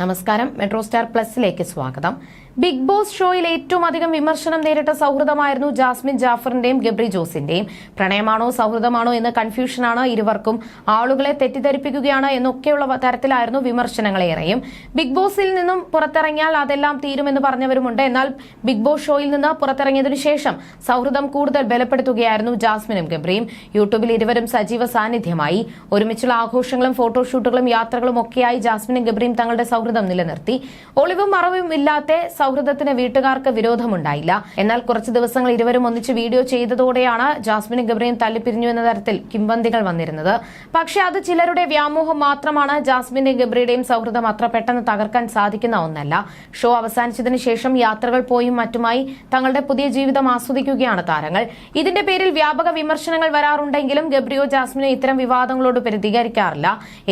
നമസ്കാരം. Metro star പ്ലസിലേക്ക് സ്വാഗതം. Big boss ഷോയിൽ ഏറ്റവും അധികം വിമർശനം നേരിട്ട സൗഹൃദമായിരുന്നു ജാസ്മിൻ ജാഫറിന്റെയും ഗബ്രി ജോസിന്റെയും. പ്രണയമാണോ സൗഹൃദമാണോ എന്ന കൺഫ്യൂഷനാണ് ഇരുവർക്കും. ആളുകളെ തെറ്റിദ്ധരിപ്പിക്കുകയാണ് എന്നൊക്കെയുള്ള തരത്തിലായിരുന്നു വിമർശനങ്ങളേറെയും ബിഗ് ബോസിൽ നിന്നും പുറത്തിറങ്ങിയാൽ അതെല്ലാം തീരുമെന്ന് പറഞ്ഞവരുമുണ്ട്. എന്നാൽ ബിഗ് ബോസ് ഷോയിൽ നിന്ന് പുറത്തിറങ്ങിയതിനു ശേഷം സൗഹൃദം കൂടുതൽ ബലപ്പെടുത്തുകയായിരുന്നു ജാസ്മിനും ഗബ്രിയും. യൂട്യൂബിൽ ഇരുവരും സജീവ സാന്നിധ്യമായി. ഒരുമിച്ചുള്ള ആഘോഷങ്ങളും ഫോട്ടോഷൂട്ടുകളും യാത്രകളും ഒക്കെയായി ജാസ്മിനും ഗബ്രിയും തങ്ങളുടെ സൗഹൃദം നിലനിർത്തി. ഒളിവും മറവും ഇല്ലാത്ത സൗഹൃദത്തിന് വീട്ടുകാർക്ക് വിരോധമുണ്ടായില്ല. എന്നാൽ കുറച്ച് ദിവസങ്ങൾ ഇരുവരും ഒന്നിച്ച് വീഡിയോ ചെയ്തതോടെയാണ് ജാസ്മിനും ഗബ്രിയും തല്ലിപ്പിരിഞ്ഞു എന്ന തരത്തിൽ കിംവന്തികൾ വന്നിരുന്നത്. പക്ഷേ അത് ചിലരുടെ വ്യാമോഹം മാത്രമാണ് ജാസ്മിന്റെയും ഗബ്രിയുടെയും സൗഹൃദം അത്ര പെട്ടെന്ന് തകർക്കാൻ സാധിക്കുന്ന ഒന്നല്ല. ഷോ അവസാനിച്ചതിന് ശേഷം യാത്രകൾ പോയും മറ്റുമായി തങ്ങളുടെ പുതിയ ജീവിതം ആസ്വദിക്കുകയാണ് താരങ്ങൾ. ഇതിന്റെ പേരിൽ വ്യാപക വിമർശനങ്ങൾ വരാറുണ്ടെങ്കിലും ഗബ്രിയോ ജാസ്മിനോ ഇത്തരം വിവാദങ്ങളോട് പ്രതികരിക്കാറില്ല.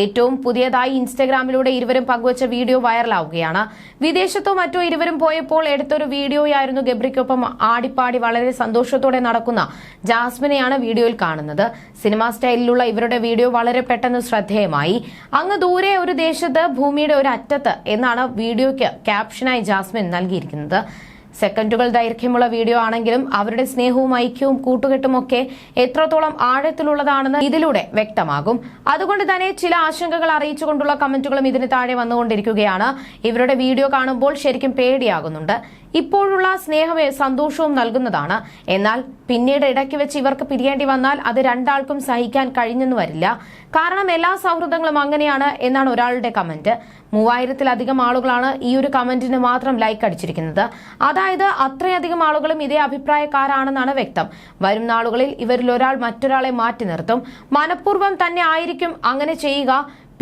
ഏറ്റവും പുതിയതായി ഇൻസ്റ്റഗ്രാമിലൂടെ ഇരുവരും പങ്കുവച്ച വീഡിയോ വൈറലാവുകയാണ്. വിദേശത്തോ മറ്റോ ഇരുവരും പോയപ്പോൾ എടുത്തൊരു വീഡിയോയായിരുന്നു ഗബ്രിക്കൊപ്പം ആടിപ്പാടി വളരെ സന്തോഷത്തോടെ നടക്കുന്ന ജാസ്മിനെയാണ് വീഡിയോയിൽ കാണുന്നത്. സിനിമാ സ്റ്റൈലിലുള്ള ഇവരുടെ വീഡിയോ വളരെ പെട്ടെന്ന് ശ്രദ്ധേയമായി. അങ്ങ് ദൂരെ ഒരു ദേശത്ത് ഭൂമിയുടെ ഒരു അറ്റത്ത് എന്നാണ് വീഡിയോയ്ക്ക് ക്യാപ്ഷനായി ജാസ്മിൻ നൽകിയിരിക്കുന്നത്. സെക്കൻഡുകൾ ദൈർഘ്യമുള്ള വീഡിയോ ആണെങ്കിലും അവരുടെ സ്നേഹവും ഐക്യവും കൂട്ടുകെട്ടുമൊക്കെ എത്രത്തോളം ആഴത്തിലുള്ളതാണെന്ന് ഇതിലൂടെ വ്യക്തമാകും. അതുകൊണ്ട് തന്നെ ചില ആശങ്കകൾ അറിയിച്ചുകൊണ്ടുള്ള കമന്റുകളും ഇതിന് താഴെ വന്നുകൊണ്ടിരിക്കുകയാണ്. ഇവരുടെ വീഡിയോ കാണുമ്പോൾ ശരിക്കും പേടിയാകുന്നുണ്ട്. ഇപ്പോഴുള്ള സ്നേഹമേ സന്തോഷവും നൽകുന്നതാണ്. എന്നാൽ പിന്നീട് ഇടയ്ക്ക് വെച്ച് ഇവർക്ക് പിരിയേണ്ടി വന്നാൽ അത് രണ്ടാൾക്കും സഹിക്കാൻ കഴിഞ്ഞെന്ന് വരില്ല. കാരണം എല്ലാ സൗഹൃദങ്ങളും അങ്ങനെയാണ് എന്നാണ് ഒരാളുടെ കമന്റ്. മൂവായിരത്തിലധികം ആളുകളാണ് ഈ ഒരു കമന്റിന് മാത്രം ലൈക്ക് അടിച്ചിരിക്കുന്നത്. അതായത് അത്രയധികം ആളുകളും ഇതേ അഭിപ്രായക്കാരാണെന്നാണ് വ്യക്തം. വരും നാളുകളിൽ ഇവരിൽ ഒരാൾ മറ്റൊരാളെ മാറ്റി നിർത്തും. മനഃപൂർവം തന്നെ ആയിരിക്കും അങ്ങനെ ചെയ്യുക.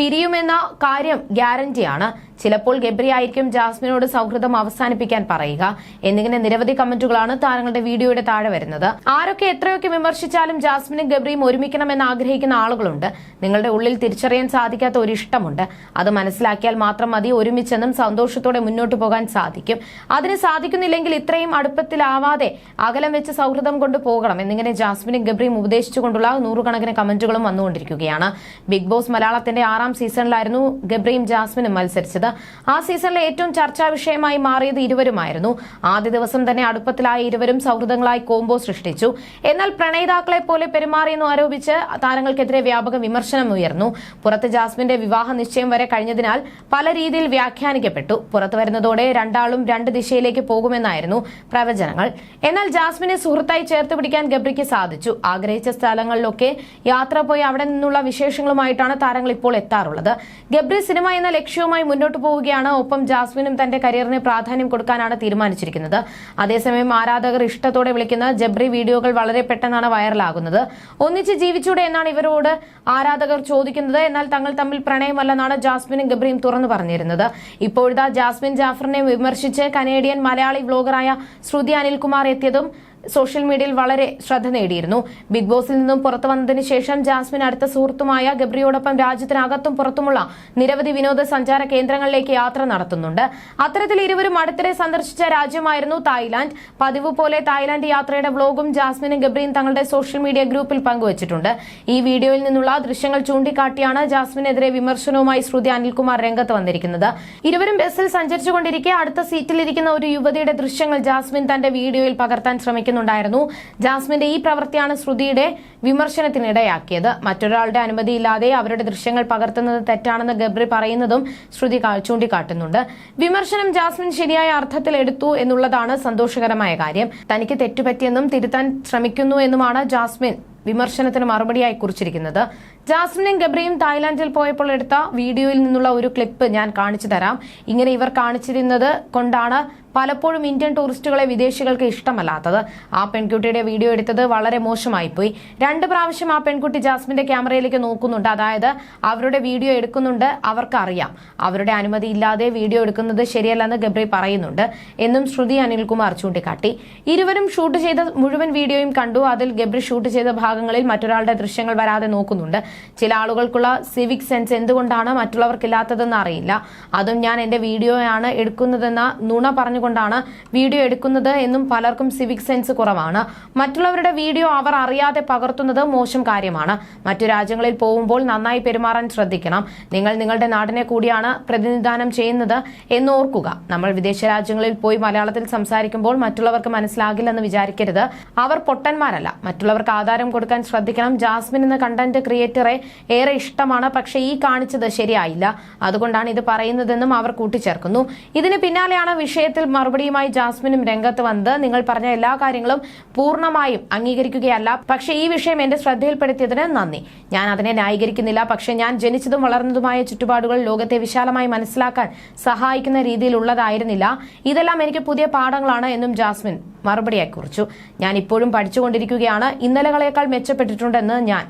പിരിയുമെന്ന കാര്യം ഗ്യാരണ്ടിയാണ്. ചിലപ്പോൾ ഗബ്രി ആയിരിക്കും ജാസ്മിനോട് സൗഹൃദം അവസാനിപ്പിക്കാൻ പറയുക. എന്നിങ്ങനെ നിരവധി കമന്റുകളാണ് താരങ്ങളുടെ വീഡിയോയുടെ താഴെ വരുന്നത്. ആരൊക്കെ എത്രയൊക്കെ വിമർശിച്ചാലും ജാസ്മിനും ഗബ്രിയും ഒരുമിക്കണമെന്ന് ആഗ്രഹിക്കുന്ന ആളുകളുണ്ട്. നിങ്ങളുടെ ഉള്ളിൽ തിരിച്ചറിയാൻ സാധിക്കാത്ത ഒരു ഇഷ്ടമുണ്ട് അത് മനസ്സിലാക്കിയാൽ മാത്രം മതി ഒരുമിച്ചെന്നും സന്തോഷത്തോടെ മുന്നോട്ട് പോകാൻ സാധിക്കും. അതിന് സാധിക്കുന്നില്ലെങ്കിൽ ഇത്രയും അടുപ്പത്തിലാവാതെ അകലം വെച്ച് സൗഹൃദം കൊണ്ട് പോകണം. എന്നിങ്ങനെ ജാസ്മിനും ഗബ്രിയും ഉപദേശിച്ചുകൊണ്ടുള്ള നൂറുകണക്കിന് കമന്റുകളും വന്നുകൊണ്ടിരിക്കുകയാണ്. ബിഗ് ബോസ് മലയാളത്തിന്റെ ആറാം സീസണിലായിരുന്നു ഗബ്രീം ജാസ്മിനും മത്സരിച്ചത്. ആ സീസണിലെ ഏറ്റവും ചർച്ചാ വിഷയമായി മാറിയത് ഇരുവരുമായിരുന്നു. ആദ്യ ദിവസം തന്നെ അടുപ്പത്തിലായ ഇരുവരും സൗഹൃദങ്ങളായി കോംബോ സൃഷ്ടിച്ചു. എന്നാൽ പ്രണയിതാക്കളെ പോലെ പെരുമാറിയെന്ന് ആരോപിച്ച് താരങ്ങൾക്കെതിരെ വ്യാപക വിമർശനം ഉയർന്നു. പുറത്ത് ജാസ്മിന്റെ വിവാഹ നിശ്ചയം വരെ കഴിഞ്ഞതിനാൽ പല രീതിയിൽ വ്യാഖ്യാനിക്കപ്പെട്ടു. പുറത്തു വരുന്നതോടെ രണ്ടാളും രണ്ട് ദിശയിലേക്ക് പോകുമെന്നായിരുന്നു പ്രവചനങ്ങൾ. എന്നാൽ ജാസ്മിനെ സുഹൃത്തായി ചേർത്ത് പിടിക്കാൻ ഗബ്രിക്ക് സാധിച്ചു. ആഗ്രഹിച്ച സ്ഥലങ്ങളിലൊക്കെ യാത്ര പോയി അവിടെ നിന്നുള്ള വിശേഷങ്ങളുമായിട്ടാണ് താരങ്ങൾ ഇപ്പോൾ എത്താറുള്ളത് ഗബ്രി സിനിമ എന്ന ലക്ഷ്യവുമായി മുന്നോട്ട് പോവുകയാണ്. ഒപ്പം ജാസ്മിനും തന്റെ കരിയറിന് പ്രാധാന്യം കൊടുക്കാനാണ് തീരുമാനിച്ചിരിക്കുന്നത്. അതേസമയം ആരാധകർ ഇഷ്ടത്തോടെ വിളിക്കുന്ന ജബ്രി വീഡിയോകൾ വളരെ പെട്ടെന്നാണ് വൈറലാകുന്നത്. ഒന്നിച്ച് ജീവിച്ചൂടെ എന്നാണ് ഇവരോട് ആരാധകർ ചോദിക്കുന്നത്. എന്നാൽ തങ്ങൾ തമ്മിൽ പ്രണയമല്ലെന്നാണ് ജാസ്മിനും ഗബ്രിയും തുറന്നു പറഞ്ഞിരുന്നത്. ഇപ്പോഴത്തെ ജാസ്മിൻ ജാഫറിനെ വിമർശിച്ച് കനേഡിയൻ മലയാളി വ്ലോഗറായ ശ്രുതി അനിൽകുമാർ എത്തിയതും സോഷ്യൽ മീഡിയയിൽ വളരെ ശ്രദ്ധ നേടിയിരുന്നു. ബിഗ് ബോസിൽ നിന്നും പുറത്തു വന്നതിന് ശേഷം ജാസ്മിൻ അടുത്ത സുഹൃത്തുമായ ഗബ്രിയോടൊപ്പം രാജ്യത്തിനകത്തും പുറത്തുമുള്ള നിരവധി വിനോദസഞ്ചാര കേന്ദ്രങ്ങളിലേക്ക് യാത്ര നടത്തുന്നുണ്ട്. അത്തരത്തിൽ ഇരുവരും അടുത്തിടെ സന്ദർശിച്ച രാജ്യമായിരുന്നു തായ്ലാന്റ്. പതിവ് പോലെ തായ്ലാന്റ് യാത്രയുടെ വ്ലോഗും ജാസ്മിനും ഗബ്രിയും തങ്ങളുടെ സോഷ്യൽ മീഡിയ ഗ്രൂപ്പിൽ പങ്കുവച്ചിട്ടുണ്ട്. ഈ വീഡിയോയിൽ നിന്നുള്ള ദൃശ്യങ്ങൾ ചൂണ്ടിക്കാട്ടിയാണ് ജാസ്മിനെതിരെ വിമർശനവുമായി ശ്രുതി അനിൽകുമാർ രംഗത്ത് വന്നിരിക്കുന്നത്. ഇരുവരും ബസ്സിൽ സഞ്ചരിച്ചുകൊണ്ടിരിക്കെ അടുത്ത സീറ്റിലിരിക്കുന്ന ഒരു യുവതിയുടെ ദൃശ്യങ്ങൾ ജാസ്മിൻ തന്റെ വീഡിയോയിൽ പകർത്താൻ ശ്രമിക്കുന്നുണ്ടായിരുന്നു ജാസ്മിന്റെ ഈ പ്രവൃത്തിയാണ് ശ്രുതിയുടെ വിമർശനത്തിനിടയാക്കിയത്. മറ്റൊരാളുടെ അനുമതിയില്ലാതെ അവരുടെ ദൃശ്യങ്ങൾ പകർത്തുന്നത് തെറ്റാണെന്ന് ഗബ്രി പറയുന്നതും ശ്രുതി ചൂണ്ടിക്കാട്ടുന്നുണ്ട്. വിമർശനം ജാസ്മിൻ ശരിയായ അർത്ഥത്തിൽ എടുത്തു എന്നുള്ളതാണ് സന്തോഷകരമായ കാര്യം. തനിക്ക് തെറ്റുപറ്റിയെന്നും തിരുത്താൻ ശ്രമിക്കുന്നു എന്നുമാണ് ജാസ്മിൻ വിമർശനത്തിന് മറുപടിയായി കുറിച്ചിരിക്കുന്നത്. ജാസ്മിനും ഗബ്രിയും തായ്ലാന്റിൽ പോയപ്പോൾ എടുത്ത വീഡിയോയിൽ നിന്നുള്ള ഒരു ക്ലിപ്പ് ഞാൻ കാണിച്ചു തരാം. ഇങ്ങനെ ഇവർ കാണിച്ചിരുന്നത് കൊണ്ടാണ് പലപ്പോഴും ഇന്ത്യൻ ടൂറിസ്റ്റുകളെ വിദേശികൾക്ക് ഇഷ്ടമല്ലാത്തത്. ആ പെൺകുട്ടിയുടെ വീഡിയോ എടുത്തത് വളരെ മോശമായി പോയി രണ്ട് പ്രാവശ്യം ആ പെൺകുട്ടി ജാസ്മിന്റെ ക്യാമറയിലേക്ക് നോക്കുന്നുണ്ട്. അതായത് അവരുടെ വീഡിയോ എടുക്കുന്നുണ്ട് അവർക്കറിയാം. അവരുടെ അനുമതി ഇല്ലാതെ വീഡിയോ എടുക്കുന്നത് ശരിയല്ലെന്ന് ഗബ്രി പറയുന്നുണ്ട് എന്നും ശ്രുതി അനിൽകുമാർ ചൂണ്ടിക്കാട്ടി. ഇരുവരും ഷൂട്ട് ചെയ്ത മുഴുവൻ വീഡിയോയും കണ്ടു. അതിൽ ഗബ്രി ഷൂട്ട് ചെയ്ത ഭാഗങ്ങളിൽ മറ്റൊരാളുടെ ദൃശ്യങ്ങൾ വരാതെ നോക്കുന്നുണ്ട്. ചില ആളുകൾക്കുള്ള സിവിക് സെൻസ് എന്തുകൊണ്ടാണ് മറ്റുള്ളവർക്കില്ലാത്തതെന്ന് അറിയില്ല. അതും ഞാൻ എന്റെ വീഡിയോയാണ് എടുക്കുന്നതെന്ന നുണ പറഞ്ഞു പറഞ്ഞുകൊണ്ടാണ് വീഡിയോ എടുക്കുന്നത് എന്നും പലർക്കും സിവിക് സെൻസ് കുറവാണ്. മറ്റുള്ളവരുടെ വീഡിയോ അവർ അറിയാതെ പകർത്തുന്നത് മോശം കാര്യമാണ്. മറ്റു രാജ്യങ്ങളിൽ പോകുമ്പോൾ നന്നായി പെരുമാറാൻ ശ്രദ്ധിക്കണം. നിങ്ങൾ നിങ്ങളുടെ നാടിനെ കൂടിയാണ് പ്രതിനിധാനം ചെയ്യുന്നത് എന്ന് ഓർക്കുക നമ്മൾ വിദേശ രാജ്യങ്ങളിൽ പോയി മലയാളത്തിൽ സംസാരിക്കുമ്പോൾ മറ്റുള്ളവർക്ക് മനസ്സിലാകില്ലെന്ന് വിചാരിക്കരുത്. അവർ പൊട്ടന്മാരല്ല. മറ്റുള്ളവർക്ക് ആധാരം കൊടുക്കാൻ ശ്രദ്ധിക്കണം. ജാസ്മിൻ എന്ന കണ്ടന്റ് ക്രിയേറ്ററെ ഏറെ ഇഷ്ടമാണ്. പക്ഷേ ഈ കാണിച്ചത് ശരിയായില്ല. അതുകൊണ്ടാണ് ഇത് പറയുന്നതെന്നും അവർ കൂട്ടിച്ചേർക്കുന്നു. ഇതിന് പിന്നാലെയാണ് വിഷയത്തിൽ മറുപടിയുമായി ജാസ്മിനും രംഗത്ത് വന്നത് നിങ്ങൾ പറഞ്ഞ എല്ലാ കാര്യങ്ങളും പൂർണമായും അംഗീകരിക്കുകയല്ല. പക്ഷേ ഈ വിഷയം എന്റെ ശ്രദ്ധയിൽപ്പെടുത്തിയതിന് നന്ദി. ഞാൻ അതിനെ ന്യായീകരിക്കുന്നില്ല. പക്ഷേ ഞാൻ ജനിച്ചതും വളർന്നതുമായ ചുറ്റുപാടുകൾ ലോകത്തെ വിശാലമായി മനസ്സിലാക്കാൻ സഹായിക്കുന്ന രീതിയിലുള്ളതായിരുന്നില്ല. ഇതെല്ലാം എനിക്ക് പുതിയ പാഠങ്ങളാണ് എന്നും ജാസ്മിൻ മറുപടിയായി കുറിച്ചു. ഞാൻ ഇപ്പോഴും പഠിച്ചുകൊണ്ടിരിക്കുകയാണ്. ഇന്നലകളേക്കാൾ മെച്ചപ്പെട്ടിട്ടുണ്ടെന്ന് ഞാൻ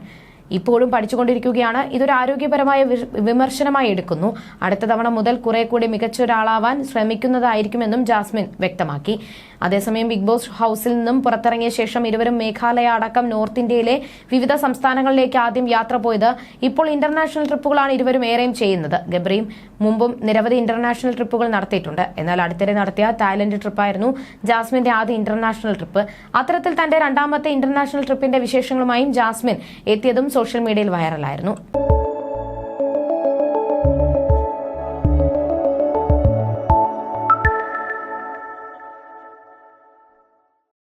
ഇപ്പോഴും പഠിച്ചുകൊണ്ടിരിക്കുകയാണ്. ഇതൊരു ആരോഗ്യപരമായ വിമർശനമായി എടുക്കുന്നു. അടുത്ത തവണ മുതൽ കുറെ കൂടി മികച്ച ഒരാളാവാൻ ശ്രമിക്കുന്നതായിരിക്കുമെന്നും ജാസ്മിൻ വ്യക്തമാക്കി. അതേസമയം ബിഗ് ബോസ് ഹൌസിൽ നിന്നും പുറത്തിറങ്ങിയ ശേഷം ഇരുവരും മേഘാലയ അടക്കം നോർത്ത് ഇന്ത്യയിലെ വിവിധ സംസ്ഥാനങ്ങളിലേക്ക് ആദ്യം യാത്ര പോയത് ഇപ്പോൾ ഇന്റർനാഷണൽ ട്രിപ്പുകളാണ് ഇരുവരും ഏറെയും ചെയ്യുന്നത്. ഗബ്രിയും മുമ്പും നിരവധി ഇന്റർനാഷണൽ ട്രിപ്പുകൾ നടത്തിയിട്ടുണ്ട്. എന്നാൽ അടുത്തിടെ നടത്തിയ തായ്ലൻഡ് ട്രിപ്പായിരുന്നു ജാസ്മിന്റെ ആദ്യ ഇന്റർനാഷണൽ ട്രിപ്പ്. അത്തരത്തിൽ തന്റെ രണ്ടാമത്തെ ഇന്റർനാഷണൽ ട്രിപ്പിന്റെ വിശേഷങ്ങളുമായും ജാസ്മിൻ എത്തിയതും സോഷ്യൽ മീഡിയയിൽ വൈറലായിരുന്നു.